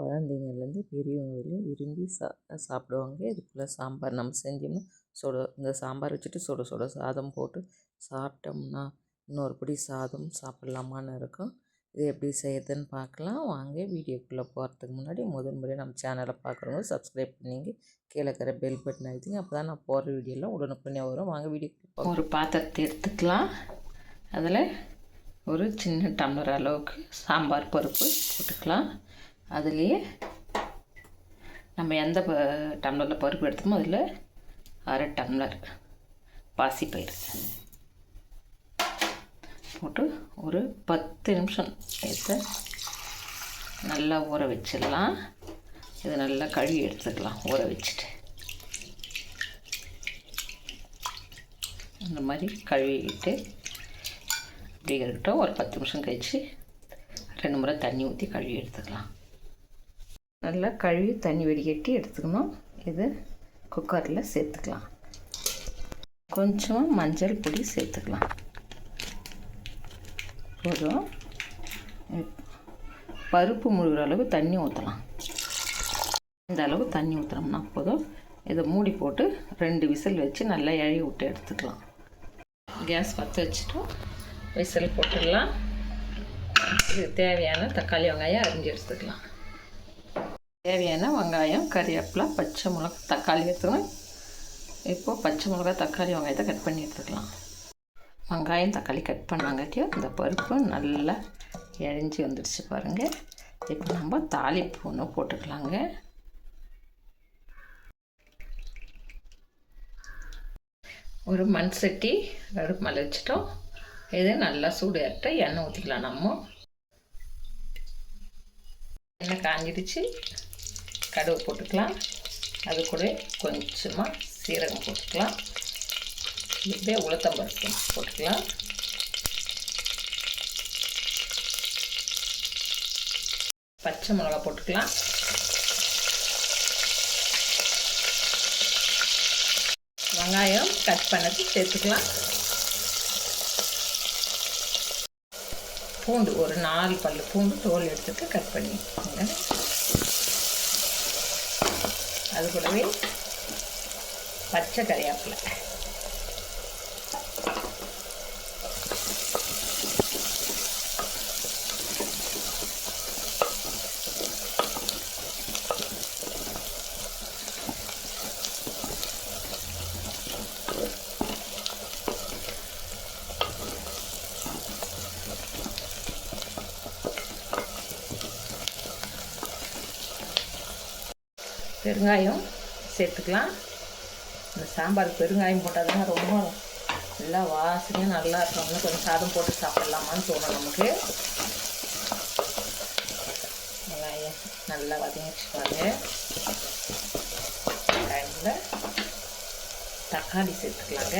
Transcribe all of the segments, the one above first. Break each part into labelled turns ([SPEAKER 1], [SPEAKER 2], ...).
[SPEAKER 1] குழந்தைங்கள்லேருந்து பெரியவங்க வரையும் விரும்பி சா சாப்பிடுவாங்க. இதுக்குள்ளே சாம்பார் நம்ம செஞ்சோம்னா சுட இந்த சாம்பார் வச்சுட்டு சுட சுட சாதம் போட்டு சாப்பிட்டோம்னா இன்னொரு பிடி சாதம் சாப்பிட்லாமான்னு இருக்கும். இது எப்படி செய்யறதுன்னு பார்க்கலாம். வாங்க வீடியோக்குள்ளே போகிறதுக்கு முன்னாடி முதல் முறையாக நம்ம சேனலை பார்க்குறவங்க சப்ஸ்கிரைப் பண்ணிங்க கீழே இருக்கிற பெல் பட்டன் அழுத்திங்க. அப்போ தான் நான் போடுற வீடியோலாம் உடனுக்குடனே வரும். வாங்க வீடியோ ஒரு பாத்திரத்தை எடுத்துக்கலாம். அதில் ஒரு சின்ன டம்ளர் அளவுக்கு சாம்பார் பருப்பு போட்டுக்கலாம். அதுலேயே நம்ம எந்த ப டம்ளரில் பருப்பு எடுத்தோமோ அதில் அரை டம்ளர் பாசிப்பயிறு போட்டு ஒரு பத்து நிமிஷம் எடுத்து நல்லா ஊற வச்சிடலாம். இது நல்லா கழுவி எடுத்துக்கலாம் ஊற வச்சுட்டு. இந்த மாதிரி கழுவிட்டு அப்படி இருக்கட்டும். ஒரு பத்து நிமிஷம் கழித்து ரெண்டு முறை தண்ணி ஊற்றி கழுவி எடுத்துக்கலாம். நல்லா கழுவி தண்ணி வடிகட்டி எடுத்துக்கணும். இது குக்கரில் சேர்த்துக்கலாம். கொஞ்சமாக மஞ்சள் பொடி சேர்த்துக்கலாம். போதும் பருப்பு முழுகிற அளவு தண்ணி ஊற்றலாம் இந்த அளவு தண்ணி ஊற்றுறோம்னா போதும். இதை மூடி போட்டு ரெண்டு விசில் வச்சு நல்லா இழி விட்டு எடுத்துக்கலாம். கேஸ் பற்ற வச்சுட்டோம். விசில் போட்டுடலாம். இது தேவையான தக்காளி வெங்காயம் அரிஞ்சு எடுத்துக்கலாம். தேவையான வெங்காயம் கறிவேப்பிலை பச்சை மிளகா தக்காளி எடுத்துக்கணும். இப்போது பச்சை மிளகா தக்காளி வெங்காயத்தை கட் பண்ணி எடுத்துக்கலாம். வெங்காயம் தக்காளி கட் பண்ணாங்காட்டியும் இந்த பருப்பு நல்லா இழஞ்சி வந்துடுச்சு பாருங்கள் இப்போ நம்ம தாளிப்பு ஒன்று போட்டுக்கலாங்க. ஒரு மண் சட்டி அடுப்பு மேலே வச்சுட்டோம். இது நல்லா சூடு ஏற்ற எண்ணெய் ஊற்றிக்கலாம் நம்ம. எண்ணெய் காஞ்சிடுச்சு. கடுகு போட்டுக்கலாம். அது கூட கொஞ்சமாக சீரகம் போட்டுக்கலாம். இப்படியே உளுத்தம் பருப்பு போட்டுக்கலாம். பச்சை மிளகா போட்டுக்கலாம். வெங்காயம் கட் பண்ணது சேர்த்துக்கலாம். பூண்டு ஒரு நாலு பல்லு பூண்டு தோல் எடுத்துட்டு கட் பண்ணி அது கூடவே பச்சை கறியாப்பில்லை பெருங்காயம் சேர்த்துக்கலாம். இந்த சாம்பார் பெருங்காயம் போட்டால் தான் ரொம்ப நல்லா வாசனையாக நல்லா இருக்கும். இன்னும் கொஞ்சம் சாதம் போட்டு சாப்பிட்லாமான்னு தோணும் நமக்கு. வெங்காயம் நல்லா வதங்கிச்சுப்பாங்க டைமில் தக்காளி சேர்த்துக்கலாங்க.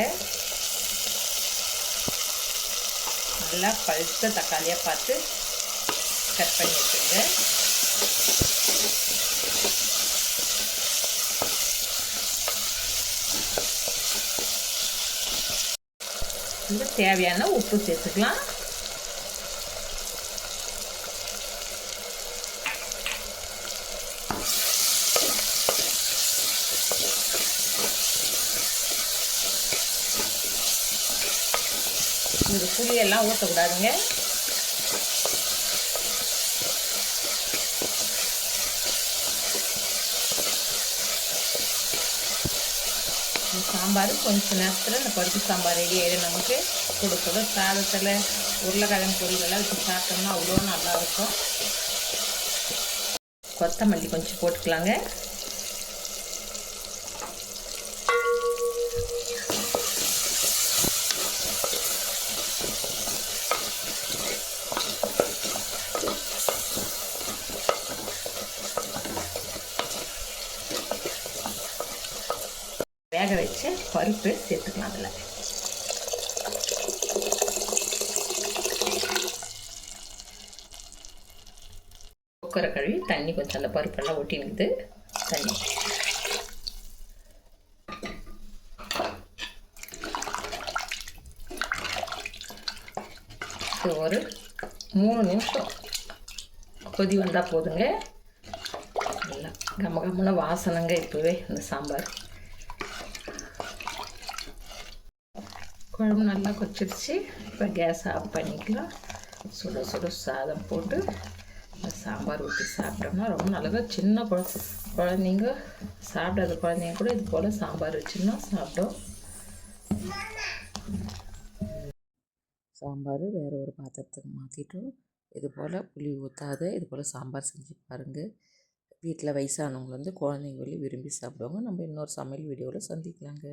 [SPEAKER 1] நல்லா பழுத்த தக்காளியாக பார்த்து கட் பண்ணி வச்சுருங்க இது தேவையான உப்பு சேர்த்துக்கலாம். இந்த புளியெல்லாம் ஊற்றக்கூடாதுங்க சாம்பார். கொஞ்சம் நேரத்தில் இந்த பருப்பு சாம்பார் ரெடி ஆகிடும் நமக்கு சுட சுட சாதத்தில் உருளைக்கிழங்கு பொரியலெல்லாம் வச்சு சாப்பிட்டோம்னா அவ்வளோ நல்லாயிருக்கும் கொத்தமல்லி கொஞ்சம் போட்டுக்கலாங்க. வேக வச்ச பருப்பு சேர்த்துக்கலாம் அதில். குக்கரை கழுவி தண்ணி கொஞ்சம் அந்த பருப்பெல்லாம் ஒட்டினுக்குது. தண்ணி. இது ஒரு மூணு நிமிஷம். கொதி வந்தால் போதுங்க. நல்லா கம கம்மன வாசனைங்க இப்போவே இந்த சாம்பார். குழம்பு நல்லா கொச்சிருச்சு இப்போ கேஸ் ஆஃப் பண்ணிக்கலாம். சுட சுட சாதம் போட்டு சாம்பார் ஊற்றி சாப்பிட்டோம்னா ரொம்ப நல்லதாக சின்ன குழ குழந்தைங்க சாப்பிடாத குழந்தைங்க கூட இது போல் சாம்பார் வச்சுன்னா சாப்பிடும். சாம்பார் வேறு ஒரு பாத்திரத்துக்கு மாற்றிட்டோம் இது போல் புளி ஊற்றாத இது போல் சாம்பார் செஞ்சு பாருங்கள் வீட்டில் வயசானவங்க வந்து குழந்தைங்க வெளியே விரும்பி சாப்பிடுவாங்க. நம்ம இன்னொரு சமையல் வீடியோவில் சந்திக்கலாங்க.